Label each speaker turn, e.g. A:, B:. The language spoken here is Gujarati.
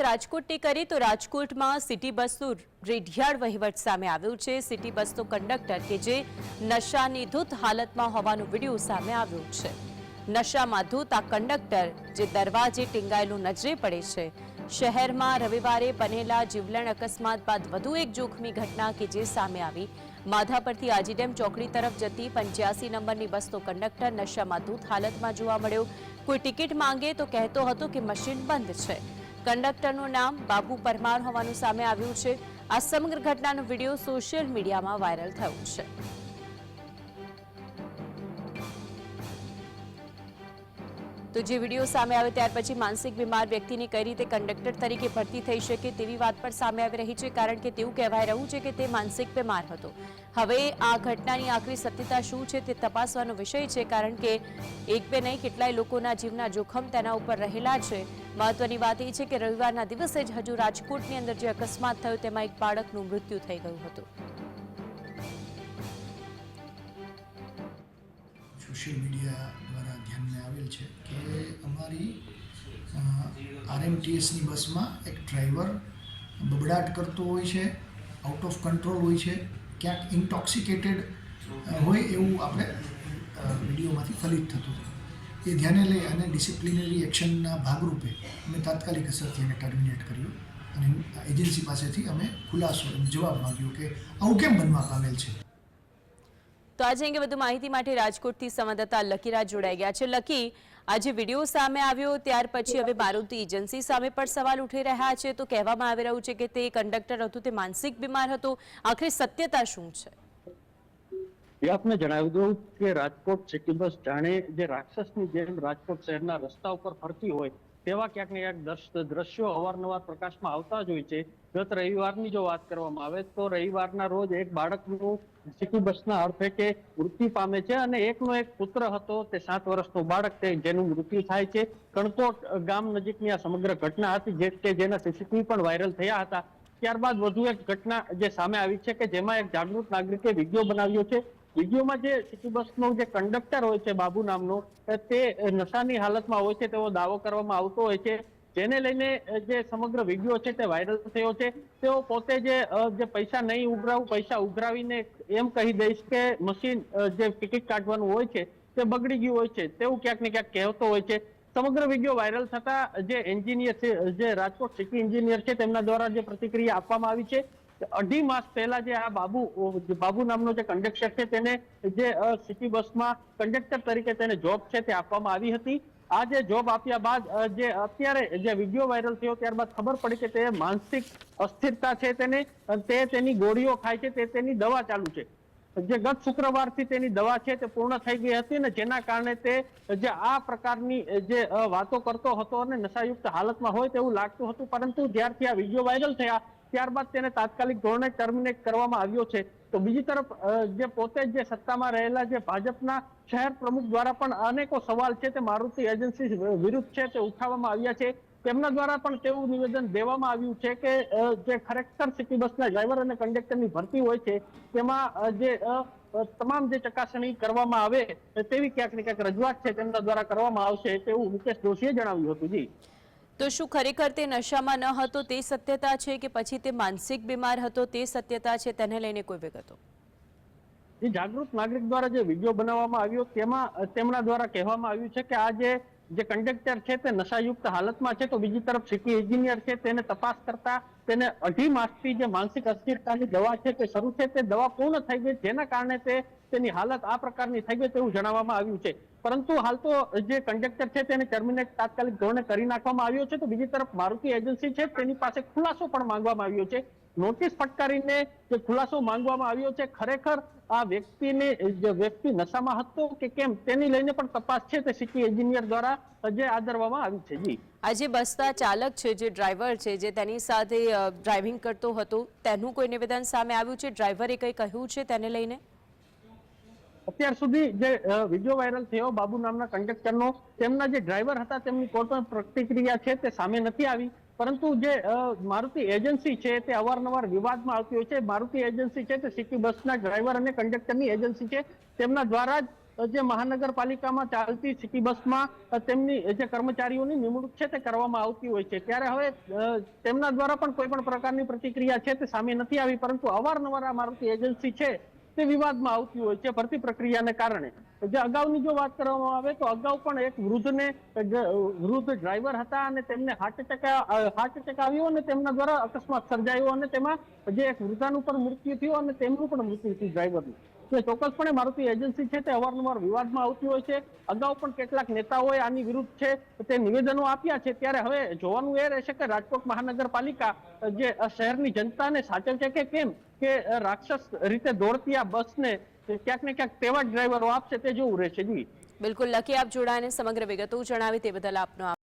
A: રાજકોટની કરી તો રાજકોટમાં સિટી બસનું રેઢિયાળ વહીવટ સામે આવ્યું છે. સિટી બસનો કંડક્ટર કે જે નશાની ધૂત હાલતમાં હોવાનું વીડિયો સામે આવ્યું છે. નશામાં ધૂત આ કંડક્ટર જે દરવાજે ટીંગાયેલું નજરે પડે છે. શહેરમાં રવિવારે બનેલા જીવલેણ અકસ્માત બાદ વધુ એક જોખમી ઘટના કે જે સામે આવી. માધાપરથી આજીડેમ ચોકડી તરફ જતી પંચ્યાસી નંબરની બસનો કંડક્ટર નશામાં ધૂત હાલતમાં જોવા મળ્યો. કોઈ ટિકિટ માંગે તો કહેતો હતો કે મશીન બંધ છે. કંડક્ટરનું નામ બાબુ પરમાર હોવાનું સામે આવ્યું છે. આ સમગ્ર ઘટનાનો વીડિયો સોશિયલ મીડિયામાં વાયરલ થયો છે. તો જે વીડિયો સામે આવે ત્યાર પછી માનસિક બીમાર વ્યક્તિની કઈ રીતે કંડક્ટર તરીકે ભરતી થઈ શકે તેવી વાત પણ સામે આવી રહી છે, કારણ કે તેવું કહેવાય રહ્યું છે કે તે માનસિક બીમાર હતો. હવે આ ઘટનાની આખરી સત્યતા શું છે તે તપાસવાનો વિષય છે, કારણ કે એક બે નહીં, કેટલાય લોકોના જીવના જોખમ તેના ઉપર રહેલા છે. મહત્વની વાત એ છે કે રવિવારના દિવસે જ હજુ રાજકોટની અંદર જે અકસ્માત થયો તેમાં એક બાળકનું મૃત્યુ થઈ ગયું હતું.
B: સોશિયલ મીડિયા દ્વારા ધ્યાનમાં આવેલ છે કે અમારી આરએમટીએસની બસમાં એક ડ્રાઈવર બબડાટ કરતો હોય છે આઉટ ઓફ કંટ્રોલ હોય છે, ક્યાંક ઇન્ટોક્સિકેટેડ હોય એવું આપણે વિડીયોમાંથી ફલિત થતું એ ધ્યાને લઈ અને ડિસિપ્લિનરી એક્શનના ભાગરૂપે અમે તાત્કાલિક અસરથી એને ટર્મિનેટ કર્યું અને એજન્સી પાસેથી અમે ખુલાસો જવાબ માંગ્યો કે આવું કેમ બનવા પામેલ છે?
A: તો આજે અંગે વધુ માહિતી માટે રાજકોટથી સંવાદદાતા લકીરાજ જોડાઈ ગયા છે. લકી, આજે વીડિયો સામે આવ્યો, ત્યાર પછી હવે મારુતિ એજન્સી સામે પણ સવાલ ઉઠી રહ્યા છે. તો કહેવામાં આવી રહ્યું છે કે તે કંડક્ટર હતું, તે માનસિક બીમાર હતો. આખરે સત્યતા શું છે?
C: આપને જણાવી દઉં કે રાજકોટ સિટી બસ જાણે જે રાક્ષસની જેમ રાજકોટ શહેરના રસ્તા ઉપર ફરતી હોય તેવા ક્યાંક ને ક્યાંક દ્રશ્યો અવારનવાર પ્રકાશમાં આવતા જ હોય છે. ગત રવિવારની જો વાત કરવામાં આવે તો રવિવારના રોજ એક બાળકનું સિટી બસના અર્થે કે મૃત્યુ પામે છે અને એકનો એક પુત્ર હતો, તે સાત વર્ષનો બાળક તે જેનું મૃત્યુ થાય છે. કણકોટ ગામ નજીકની આ સમગ્ર ઘટના હતી, જે કે જેના સીસીટીવી પણ વાયરલ થયા હતા. ત્યારબાદ વધુ એક ઘટના જે સામે આવી છે કે જેમાં એક જાગૃત નાગરિકે વીડિયો બનાવ્યો છે. વિડીયોમાં જે સિટી બસનો જે કંડક્ટર હોય છે બાબુ નામનો તે નશાની હાલતમાં હોય છે, તેવો દાવો કરવામાં આવતો હોય છે. જેને લઈને જે સમગ્ર વીડિયો છે તે વાયરલ થયો છે. તેઓ પોતે જે જે પૈસા નહીં ઉઘરાવું, પૈસા ઉઘરાવીને એમ કહી દઈશ કે મશીન જે ટિકિટ કાઢવાનું હોય છે, તે બગડી ગયું હોય છે. તેવું ક્યાંક ને ક્યાંક કહેતો હોય છે. સમગ્ર વીડિયો વાયરલ થતા જે એન્જિનિયર છે, જે રાજકોટ સિટી એન્જિનિયર છે, તેમના દ્વારા જે પ્રતિક્રિયા આપવામાં આવી છે. અઢી માસ પહેલા જે આ બાબુ બાબુ નામનો જે કંડક્ટર છે તેને જે સિટી બસમાં કંડક્ટર તરીકે તેને જોબ છે તે આપવામાં આવી હતી. આ જે જોબ આપ્યા બાદ જે અત્યારે જે વીડિયો વાયરલ થયો ત્યારબાદ ખબર પડી કે તે માનસિક અસ્થિરતા છે તેને તે તેની ગોળીઓ ખાય છે, તે તેની દવા ચાલુ છે. જે ગત શુક્રવારથી તેની દવા છે તે પૂર્ણ થઈ ગઈ હતી ને જેના કારણે તે જે આ પ્રકારની જે વાતો કરતો હતો અને નશાયુક્ત હાલતમાં હોય તેવું લાગતું હતું. પરંતુ જ્યારથી આ વીડિયો વાયરલ થયા ત્યારબાદ તેને તાત્કાલિક ધોરણે ટર્મિનેટ કરવામાં આવ્યો છે. તો બીજી તરફ જે પોતે જે સત્તામાં રહેલા જે ભાજપના શહેર પ્રમુખ દ્વારા પણ અનેકો સવાલ છે તે મારુતિ એજન્સી વિરુદ્ધ છે તે ઉઠાવવામાં આવ્યા છે. તેમના દ્વારા પણ તેવું નિવેદન દેવામાં આવ્યું છે કે જે ખરેખર સિટી બસના ડ્રાઈવર અને કંડક્ટરની ભરતી હોય છે, તેમાં જે તમામ જે ચકાસણી કરવામાં આવે, તેવી ક્યાંક ને ક્યાંક રજૂઆત છે તેમના દ્વારા કરવામાં આવશે તેવું મુકેશ જોશીએ જણાવ્યું હતું. જી.
A: તો શું ખરેખર તે નશામાં ન હતો તે સત્યતા છે કે પછી તે માનસિક બીમાર હતો તે સત્યતા છે તેને લઈને કોઈ વિગતો?
C: જાગૃત નાગરિક દ્વારા જે વીડિયો બનાવવામાં આવ્યો, તેમાં, તેમના દ્વારા કહેવામાં આવ્યું છે કે આ જે જે કંડક્ટર છે તે નશાયુક્ત હાલતમાં છે તો બીજી તરફ સિટી એન્જિનિયર છે તેને તપાસ કરતા તેને અઢી માસથી જે માનસિક અસ્થિરતાની દવા છે તે શરૂ છે તે દવા પૂર્ણ થઈ ગઈ, જેના કારણે તે તેની હાલત આ પ્રકારની થઈ ગઈ તેવું જણાવવામાં આવ્યું છે. પરંતુ હાલ તો જે કંડક્ટર છે તેને ટર્મિનેટ તાત્કાલિક ધોરણે કરી નાખવામાં આવ્યો છે. તો બીજી તરફ મારુતિ એજન્સી છે તેની પાસે ખુલાસો પણ માંગવામાં આવ્યો છે. નોટિસ ફટકારીને જે ખુલાસો માંગવામાં આવ્યો છે, ખરેખર આ વ્યક્તિને, જે વ્યક્તિ નશામાં હતો કે કેમ તેની લઈને પણ તપાસ છે તે સિટી એન્જિનિયર દ્વારા જે આદરવામાં આવી છે. જી.
A: આજે બસના ચાલક છે, જે ડ્રાઈવર છે, જે તેની સાથે ડ્રાઇવિંગ કરતો હતો, તેનું કોઈ નિવેદન સામે આવ્યું છે? ડ્રાઈવરે કંઈ કહ્યું છે તેને લઈને?
C: અત્યાર સુધી જે વીડિયો વાયરલ થયો બાબુ નામના કંડક્ટરનો તેમના જે ડ્રાઈવર હતા, તેમની કોઈ પણ પ્રતિક્રિયા છે તે સામે નથી આવી. પરંતુ જે મારુતિ એજન્સી છે તે અવારનવાર વિવાદમાં આવતી હોય છે. મારુતિ એજન્સી છે તે સિટી બસના ડ્રાઈવર અને કંડક્ટરની એજન્સી છે. તેમના દ્વારા જ જે મહાનગરપાલિકામાં ચાલતી સિટી બસમાં તેમની જે કર્મચારીઓની નિમણૂક છે તે કરવામાં આવતી હોય છે. ત્યારે હવે તેમના દ્વારા પણ કોઈ પણ પ્રકારની પ્રતિક્રિયા છે તે સામે નથી આવી. પરંતુ અવારનવાર આ મારુતિ એજન્સી છે તે વિવાદમાં આવતી હોય છે, ભરતી પ્રક્રિયાને કારણે. જે અગાઉની જો વાત કરવામાં આવે, તો અગાઉ પણ એક વૃદ્ધને વૃદ્ધ ડ્રાઈવર હતા અને તેમને હાર્ટ એટેક હાર્ટ એટેક આવ્યો અને તેમના દ્વારા અકસ્માત સર્જાયો અને તેમાં જે એક વૃદ્ધાનું પણ મૃત્યુ થયું અને તેમનું પણ મૃત્યુ થયું ડ્રાઈવરનું. તો ચોક્કસપણે મારુતિ એજન્સી છે તે અવારનવાર વિવાદમાં આવતી હોય છે. અગાઉ પણ કેટલાક નેતાઓએ આની વિરુદ્ધ છે તે નિવેદનો આપ્યા છે. ત્યારે હવે જોવાનું એ રહેશે કે રાજકોટ મહાનગરપાલિકા, જે શહેરની જનતાને સાચવશે કે કેમ? કે રાક્ષસ રીતે દોડતી આ બસને ક્યાંક ને ક્યાંક તેવા જ ડ્રાઈવરો આપશે તે જોવું રહેશે જી.
A: બિલકુલ, લકી આપ જોડાઈને સમગ્ર વિગતો જણાવી તે બદલ આપનો